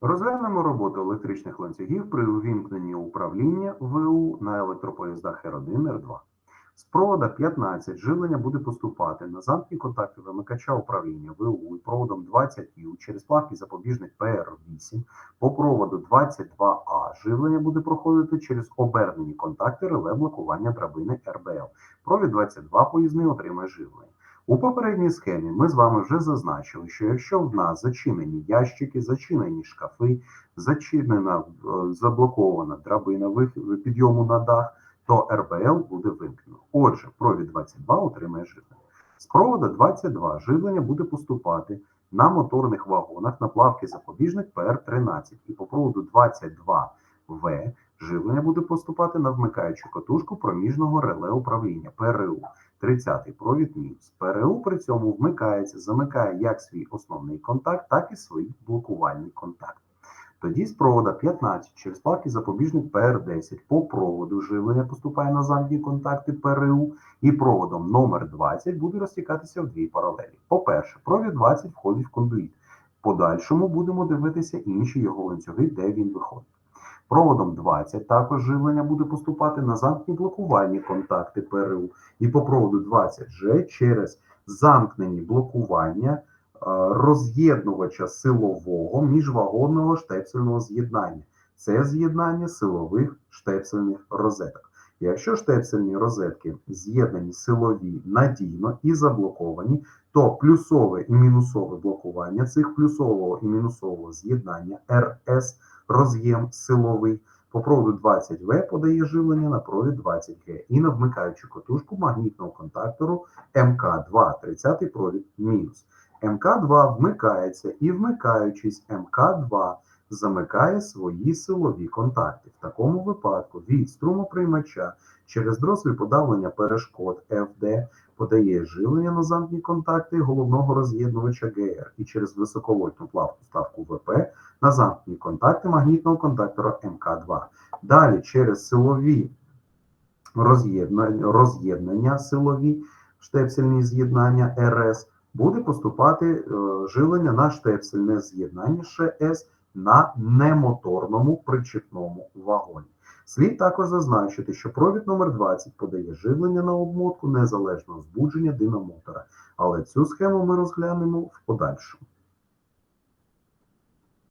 Розглянемо роботу електричних ланцюгів при увімкненні управління ВУ на електропоїздах Р1, Р2. З провода 15 живлення буде поступати на замкні контакти вимикача управління ВУ і проводом 20Ю через плавкий запобіжник ПР8. По проводу 22А живлення буде проходити через обернені контакти реле блокування драбини РБЛ. Провід 22 поїзний отримає живлення. У попередній схемі ми з вами вже зазначили, що якщо в нас зачинені ящики, зачинені шкафи, зачинена е, заблокована драбина підйому на дах, то РБЛ буде вимкнено. Отже, провід 22 отримає живлення. З проводу 22 живлення буде поступати на моторних вагонах на плавки запобіжник ПР-13 і по проводу 22В живлення буде поступати на вмикаючу катушку проміжного реле управління ПРУ. 30-й провід мінус. ПРУ при цьому вмикається, замикає як свій основний контакт, так і свій блокувальний контакт. Тоді з провода 15 через плавкий запобіжник ПР10 по проводу живлення поступає на замкні контакти ПРУ і проводом номер 20 буде розтікатися в дві паралелі. По-перше, провід 20 входить в кондуїт. Подальшому будемо дивитися інші його ланцюги, де він виходить. Проводом 20 також живлення буде поступати на замкні блокувальні контакти ПРУ і по проводу 20G через замкнені блокування е, роз'єднувача силового міжвагонного штепсельного з'єднання. Це з'єднання силових штепсельних розеток. Якщо штепсельні розетки з'єднані силові надійно і заблоковані, то плюсове і мінусове блокування цих плюсового і мінусового з'єднання РС роз'єм силовий по проводу 20В подає живлення на провід 20Г і на вмикаючу котушку магнітного контактору МК2, 30 провід мінус. МК2 вмикається і вмикаючись МК2 замикає свої силові контакти. В такому випадку від струмоприймача через дросвіль подавлення перешкод ФД подає живлення на замкні контакти головного роз'єднувача ГР і через високовольтну плавку ставку ВП на замкні контакти магнітного контактора МК2. Далі через силові роз'єднання, роз'єднання силові штепсельні з'єднання РС буде поступати е, живлення на штепсельне з'єднання ШС на немоторному причепному вагоні. Слід також зазначити, що провід номер 20 подає живлення на обмотку незалежно збудження динамотора, але цю схему ми розглянемо в подальшому.